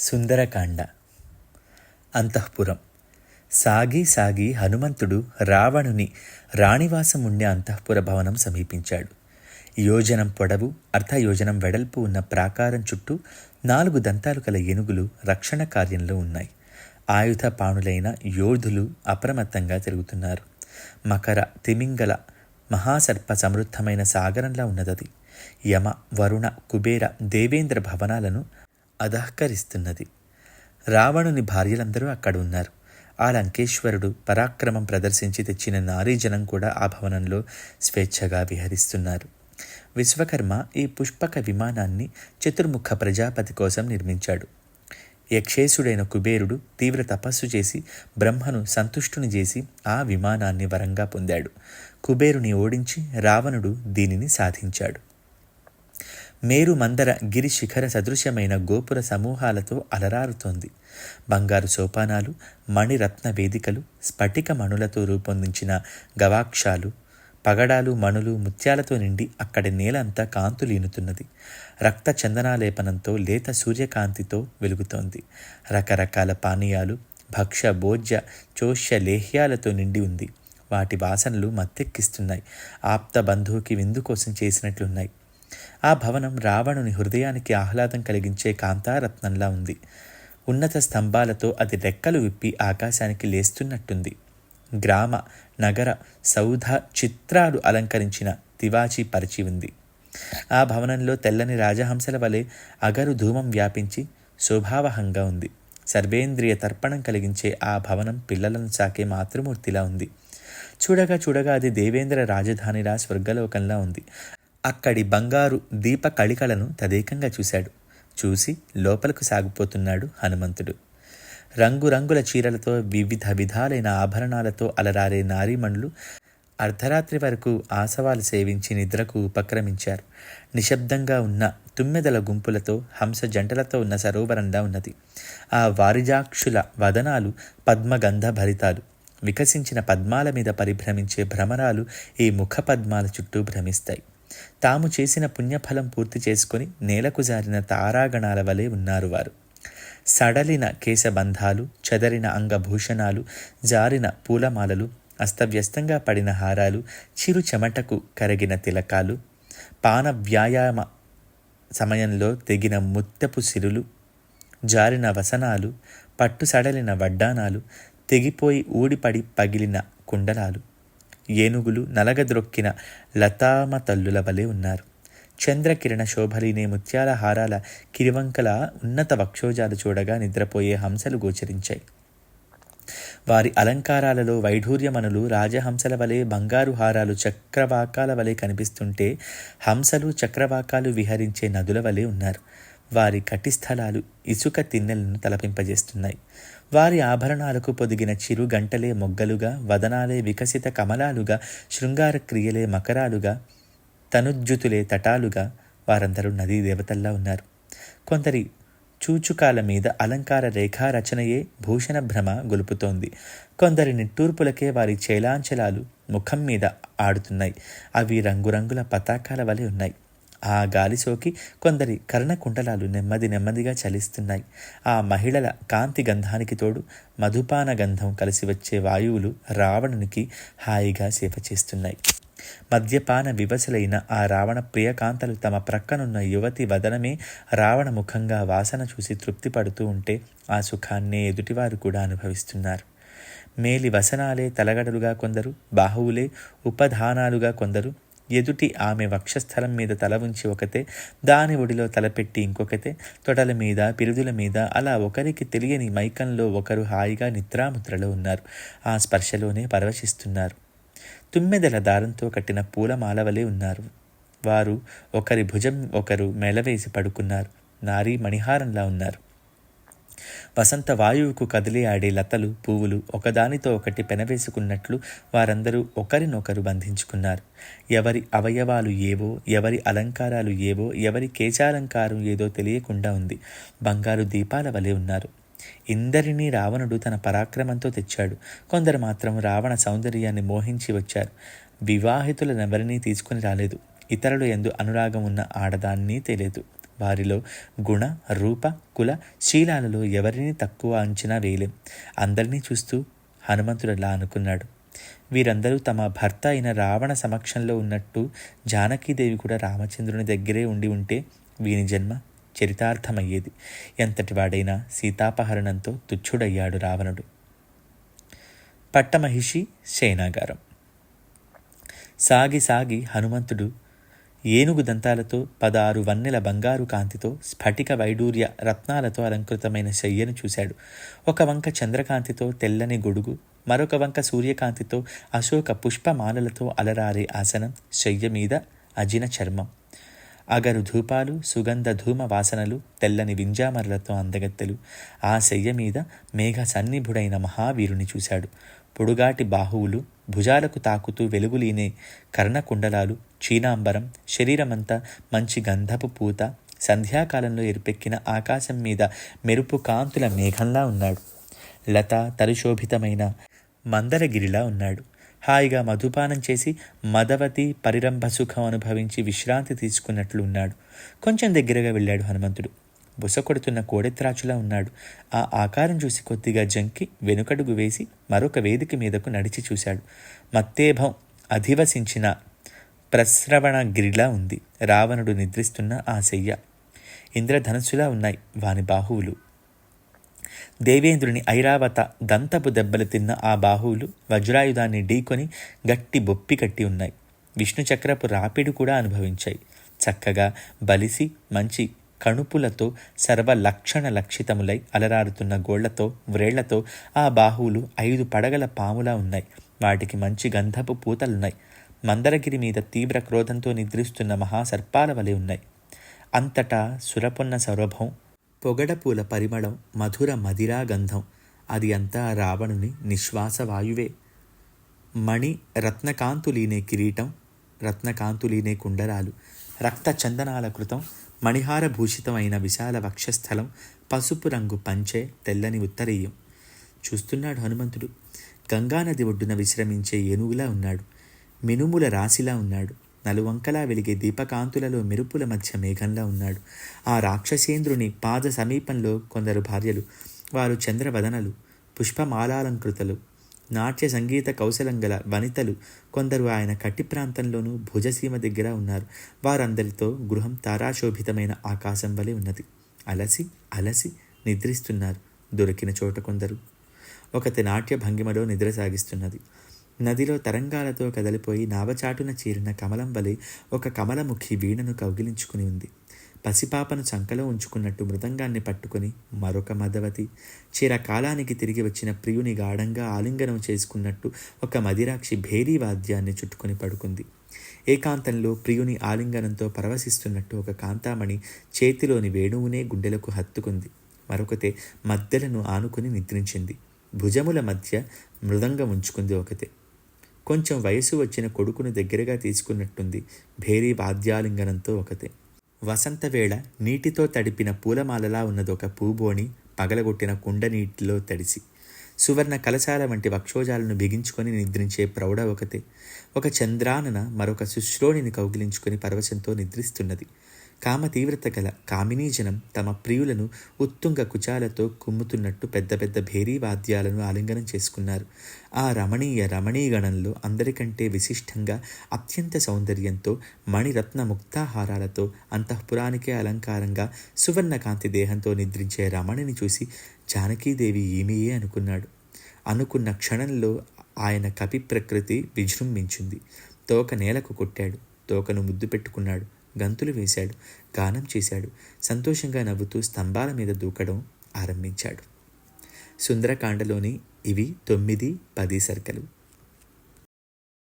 సుందరకాండ. అంతఃపురం. సాగి సాగి హనుమంతుడు రావణుని రాణివాసం ఉండే అంతఃపుర భవనం సమీపించాడు. యోజనం పొడవు అర్ధయోజనం వెడల్పు ఉన్న ప్రాకారం చుట్టూ నాలుగు దంతాలు కల ఏనుగులు రక్షణ కార్యంలో ఉన్నాయి. ఆయుధ పాణులైన యోధులు అప్రమత్తంగా తిరుగుతున్నారు. మకర తిమింగల మహాసర్ప సమృద్ధమైన సాగరంలా ఉన్నదది. యమ వరుణ కుబేర దేవేంద్ర భవనాలను అధహకరిస్తున్నది రావణుని భార్యలందరూ అక్కడ ఉన్నారు ఆ లంకేశ్వరుడు పరాక్రమం ప్రదర్శించి తెచ్చిన నారీజనం కూడా ఆ భవనంలో స్వేచ్ఛగా విహరిస్తున్నారు. విశ్వకర్మ ఈ పుష్పక విమానాన్ని చతుర్ముఖ ప్రజాపతి కోసం నిర్మించాడు. యక్షేశుడైన కుబేరుడు తీవ్ర తపస్సు చేసి బ్రహ్మను సంతుష్టుని చేసి ఆ విమానాన్ని వరంగా పొందాడు. కుబేరుని ఓడించి రావణుడు దీనిని సాధించాడు. మేరు మందర గిరి శిఖర సదృశ్యమైన గోపుర సమూహాలతో అలరారుతోంది. బంగారు సోపానాలు మణిరత్న వేదికలు స్ఫటిక మణులతో రూపొందించిన గవాక్షాలు పగడాలు మణులు ముత్యాలతో నిండి అక్కడి నేలంతా కాంతులీనుతున్నది. రక్త చందనాలేపనంతో లేత సూర్యకాంతితో వెలుగుతోంది. రకరకాల పానీయాలు భక్ష్య భోజ్య చోష్య లేహ్యాలతో నిండి ఉంది. వాటి వాసనలు మత్తెక్కిస్తున్నాయి. ఆప్త బంధువుకి విందు కోసం చేసినట్లున్నాయి. ఆ భవనం రావణుని హృదయానికి ఆహ్లాదం కలిగించే కాంతారత్నంలా ఉంది. ఉన్నత స్తంభాలతో అది రెక్కలు విప్పి ఆకాశానికి లేస్తున్నట్టుంది. గ్రామ నగర సౌధ చిత్రాలు అలంకరించిన తివాచి పరిచి ఉంది. ఆ భవనంలో తెల్లని రాజహంసల వలె అగరు ధూమం వ్యాపించి శోభావహంగా ఉంది. సర్వేంద్రియ తర్పణం కలిగించే ఆ భవనం పిల్లలను సాకే మాతృమూర్తిలా ఉంది. చూడగా చూడగా అది దేవేంద్ర రాజధానిలా స్వర్గలోకంలా ఉంది. అక్కడి బంగారు దీప కళికలను తదేకంగా చూశాడు. చూసి లోపలకు సాగిపోతున్నాడు హనుమంతుడు. రంగురంగుల చీరలతో వివిధ విధాలైన ఆభరణాలతో అలరారే నారీమణులు అర్ధరాత్రి వరకు ఆసవాలు సేవించి నిద్రకు ఉపక్రమించారు. నిశ్శబ్దంగా ఉన్న తుమ్మెదల గుంపులతో హంస జంటలతో ఉన్న సరోవరంలా ఉన్నది. ఆ వారిజాక్షుల వదనాలు పద్మగంధ భరితాలు వికసించిన పద్మాల మీద పరిభ్రమించే భ్రమరాలు ఈ ముఖ పద్మాల చుట్టూ భ్రమిస్తాయి. తాము చేసిన పుణ్యఫలం పూర్తి చేసుకొని నేలకు జారిన తారాగణాల వలె ఉన్నారు వారు. సడలిన కేశబంధాలు చెదరిన అంగభూషణాలు జారిన పూలమాలలు అస్తవ్యస్తంగా పడిన హారాలు చిరు చెమటకు కరిగిన తిలకాలు పాన వ్యాయామ సమయంలో తెగిన ముత్తపు సిరులు జారిన వసనాలు పట్టు సడలిన వడ్డానాలు తెగిపోయి ఊడిపడి పగిలిన కుండలాలు ఏనుగులు నలగద్రొక్కిన లతామ తల్లుల వలె ఉన్నారు. చంద్రకిరణ శోభలినే ముత్యాల హారాల కిరివంకల ఉన్నత వక్షోజాలు చూడగా నిద్రపోయే హంసలు గోచరించాయి. వారి అలంకారాలలో వైఢూర్యమనులు రాజహంసల వలె బంగారు హారాలు చక్రవాకాల వలె కనిపిస్తుంటే హంసలు చక్రవాకాలు విహరించే నదుల వలె ఉన్నారు. వారి కటిస్థలాలు ఇసుక తిన్నెలను తలపింపజేస్తున్నాయి. వారి ఆభరణాలకు పొదిగిన చిరు గంటలే మొగ్గలుగా వదనాలే వికసిత కమలాలుగా శృంగార క్రియలే మకరాలుగా తనుజ్జుతులే తటాలుగా వారందరూ నదీ దేవతల్లా ఉన్నారు. కొందరి చూచుకాల మీద అలంకార రేఖా రచనయే భూషణ భ్రమ గొలుపుతోంది. కొందరి నిట్టూర్పులకే వారి చైలాంచలాలు ముఖం మీద ఆడుతున్నాయి. అవి రంగురంగుల పతాకాల వలె ఉన్నాయి. ఆ గాలి సోకి కొందరి కర్ణకుండలాలు నెమ్మది నెమ్మదిగా చలిస్తున్నాయి. ఆ మహిళల కాంతి గంధానికి తోడు మధుపాన గంధం కలిసి వచ్చే వాయువులు రావణునికి హాయిగా సేవ చేస్తున్నాయి. మద్యపాన వివశలైన ఆ రావణ ప్రియకాంతలు తమ ప్రక్కనున్న యువతి వదనమే రావణ ముఖంగా వాసన చూసి తృప్తి పడుతూ ఉంటే ఆ సుఖాన్నే ఎదుటివారు కూడా అనుభవిస్తున్నారు. మేలి వసనాలే తలగడలుగా కొందరు బాహువులే ఉపధానాలుగా కొందరు ఎదుటి ఆమె వక్షస్థలం మీద తల ఉంచి ఒకతే దాని ఒడిలో తలపెట్టి ఇంకొకతే తొడల మీద పిరుదుల మీద అలా ఒకరికి తెలియని మైకంలో ఒకరు హాయిగా నిద్రాముద్రలో ఉన్నారు. ఆ స్పర్శలోనే పరవశిస్తున్నారు. తుమ్మెదల దారంతో కట్టిన పూలమాలవలే ఉన్నారు. వారు ఒకరి భుజం ఒకరు మెలవేసి పడుకున్నారు. నారీ మణిహారంలా ఉన్నారు. వసంత వాయువుకు కదిలి ఆడే లతలు పువ్వులు ఒకదానితో ఒకటి పెనవేసుకున్నట్లు వారందరూ ఒకరినొకరు బంధించుకున్నారు. ఎవరి అవయవాలు ఏవో ఎవరి అలంకారాలు ఏవో ఎవరి కేశాలంకారం ఏదో తెలియకుండా ఉంది. బంగారు దీపాల వలె ఉన్నారు. ఇందరినీ రావణుడు తన పరాక్రమంతో తెచ్చాడు. కొందరు మాత్రం రావణ సౌందర్యాన్ని మోహించి వచ్చారు. వివాహితులనెవరినీ తీసుకుని రాలేదు. ఇతరులు ఎందు అనురాగం ఉన్న ఆడదాన్ని తెలియదు వారిలో గుణ రూప కుల శీలాలలో ఎవరిని తక్కువ అంచనా వేయలేం. అందరినీ చూస్తూ హనుమంతుడు అలా అనుకున్నాడు. వీరందరూ తమ భర్త అయిన రావణ సమక్షంలో ఉన్నట్టు జానకీదేవి కూడా రామచంద్రుని దగ్గరే ఉండి ఉంటే వీని జన్మ చరితార్థమయ్యేది. ఎంతటి వాడైనా సీతాపహరణంతో తుచ్చుడయ్యాడు రావణుడు. పట్టమహిషి సేనాగారం. సాగి సాగి హనుమంతుడు ఏనుగు దంతాలతో పదహారు వన్నెల బంగారు కాంతితో స్ఫటిక వైడూర్య రత్నాలతో అలంకృతమైన శయ్యను చూశాడు. ఒక వంక చంద్రకాంతితో తెల్లని గొడుగు మరొక వంక సూర్యకాంతితో అశోక పుష్పమాలలతో అలరారే ఆసనం శయ్య మీద అజిన చర్మం. అగరు ధూపాలు సుగంధ ధూమ వాసనలు తెల్లని వింజామరలతో అందగత్తెలు ఆ శయ్య మీద మేఘ సన్నిభుడైన మహావీరుని చూశాడు. పొడుగాటి బాహువులు భుజాలకు తాకుతూ వెలుగులీనే కర్ణకుండలాలు చీనాంబరం శరీరమంతా మంచి గంధపు పూత సంధ్యాకాలంలో ఎరుపెక్కిన ఆకాశం మీద మెరుపు కాంతుల మేఘంలా ఉన్నాడు. లత తరుశోభితమైన మందరగిరిలా ఉన్నాడు. హాయిగా మధుపానం చేసి మదవతి పరిరంభ సుఖం అనుభవించి విశ్రాంతి తీసుకున్నట్లు ఉన్నాడు కొంచెం దగ్గరగా వెళ్ళాడు హనుమంతుడు. బుస కొడుతున్న కోడెత్రాచులా ఉన్నాడు. ఆ ఆకారం చూసి కొద్దిగా జంకి వెనుకడుగు వేసి మరొక వేదిక మీదకు నడిచి చూశాడు. మత్తేభం అధివసించిన ప్రస్రవణగిరిలా ఉంది. రావణుడు నిద్రిస్తున్న ఆ శయ్య. ఇంద్రధనుసులా ఉన్నాయి వాని బాహువులు. దేవేంద్రుని ఐరావత దంతపు దెబ్బలు తిన్న ఆ బాహువులు వజ్రాయుధాన్ని ఢీకొని గట్టి బొప్పి కట్టి ఉన్నాయి. విష్ణు చక్రపు రాపిడి కూడా అనుభవించాయి. చక్కగా బలిసి మంచి కణుపులతో సర్వ లక్షణ లక్షితములై అలరారుతున్న గోళ్ళతో వ్రేళ్ళతో ఆ బాహువులు ఐదు పడగల పాములా ఉన్నాయి. వాటికి మంచి గంధపు పూతలున్నాయి. మందరగిరి మీద తీవ్ర క్రోధంతో నిద్రిస్తున్న మహాసర్పాల వలె ఉన్నాయి. అంతటా సురపొన్న సౌరభం పొగడపూల పరిమళం మధుర మదిరా గంధం అది అంతా రావణుని నిశ్వాస వాయువే. మణి రత్నకాంతులీనే కిరీటం రత్నకాంతులీనే కుండరాలు రక్త చందనాల కృతం మణిహారభూషితమైన విశాల వక్షస్థలం పసుపు రంగు పంచె తెల్లని ఉత్తరీయం. చూస్తున్నాడు హనుమంతుడు. గంగానది ఒడ్డున విశ్రమించే ఏనుగులా ఉన్నాడు. మినుముల రాశిలా ఉన్నాడు. నలువంకలా వెలిగే దీపకాంతులలో మెరుపుల మధ్య మేఘంలా ఉన్నాడు. ఆ రాక్షసేంద్రుని పాద సమీపంలో కొందరు భార్యలు వారు చంద్రవదనలు పుష్పమాలాలంకృతలు నాట్య సంగీత కౌశలం గల వనితలు కొందరు ఆయన కట్టి ప్రాంతంలోనూ భుజసీమ దగ్గర ఉన్నారు. వారందరితో గృహం తారాశోభితమైన ఆకాశం వలె ఉన్నది. అలసి అలసి నిద్రిస్తున్నారు. దొరికిన చోట కొందరు. ఒకటి నాట్య భంగిమలో నిద్ర సాగిస్తున్నది. నదిలో తరంగాలతో కదలిపోయి నావచాటున చేరిన కమలం వలె ఒక కమలముఖి వీణను కౌగిలించుకుని ఉంది. పసిపాపను చంకలో ఉంచుకున్నట్టు మృదంగాన్ని పట్టుకుని మరొక మదవతి చిరకాలానికి తిరిగి వచ్చిన ప్రియుని గాఢంగా ఆలింగనం చేసుకున్నట్టు ఒక మదిరాక్షి భేరీ వాద్యాన్ని చుట్టుకొని పడుకుంది. ఏకాంతంలో ప్రియుని ఆలింగనంతో పరవశిస్తున్నట్టు ఒక కాంతామణి చేతిలోని వేణువునే గుండెలకు హత్తుకుంది. మరొకతే మద్దెలను ఆనుకుని నిద్రించింది. భుజముల మధ్య మృదంగం ఉంచుకుంది ఒకతే. కొంచెం వయసు వచ్చిన కొడుకును దగ్గరగా తీసుకున్నట్టుంది భేరీ వాద్యాలింగనంతో ఒకతే. వసంతవేళ నీటితో తడిపిన పూలమాలలా ఉన్నదొక పూబోణి పగలగొట్టిన కుండ నీటిలో తడిసి సువర్ణ కలశాల వంటి వక్షోజాలను బిగించుకొని నిద్రించే ప్రౌఢ ఒకతే. ఒక చంద్రానన మరొక శుశ్రోణిని కౌగిలించుకొని పరవశంతో నిద్రిస్తున్నది. కామ తీవ్రత గల కామినీజనం తమ ప్రియులను ఉత్తుంగ కుచాలతో కుమ్ముతున్నట్టు పెద్ద పెద్ద భేరీ వాద్యాలను ఆలింగనం చేసుకున్నారు. ఆ రమణీయ రమణీగణంలో అందరికంటే విశిష్టంగా అత్యంత సౌందర్యంతో మణిరత్న ముక్తాహారాలతో అంతఃపురానికే అలంకారంగా సువర్ణకాంతి దేహంతో నిద్రించే రమణిని చూసి జానకీదేవి ఏమియే అనుకున్నాడు. అనుకున్న క్షణంలో ఆయన కపి ప్రకృతి విజృంభించింది. తోక నేలకు కొట్టాడు. తోకను ముద్దు పెట్టుకున్నాడు. గంతులు వేశాడు గానం చేశాడు సంతోషంగా నవ్వుతూ స్తంభాల మీద దూకడం ఆరంభించాడు. సుందరకాండలోని ఇవి తొమ్మిది పది సర్కలు.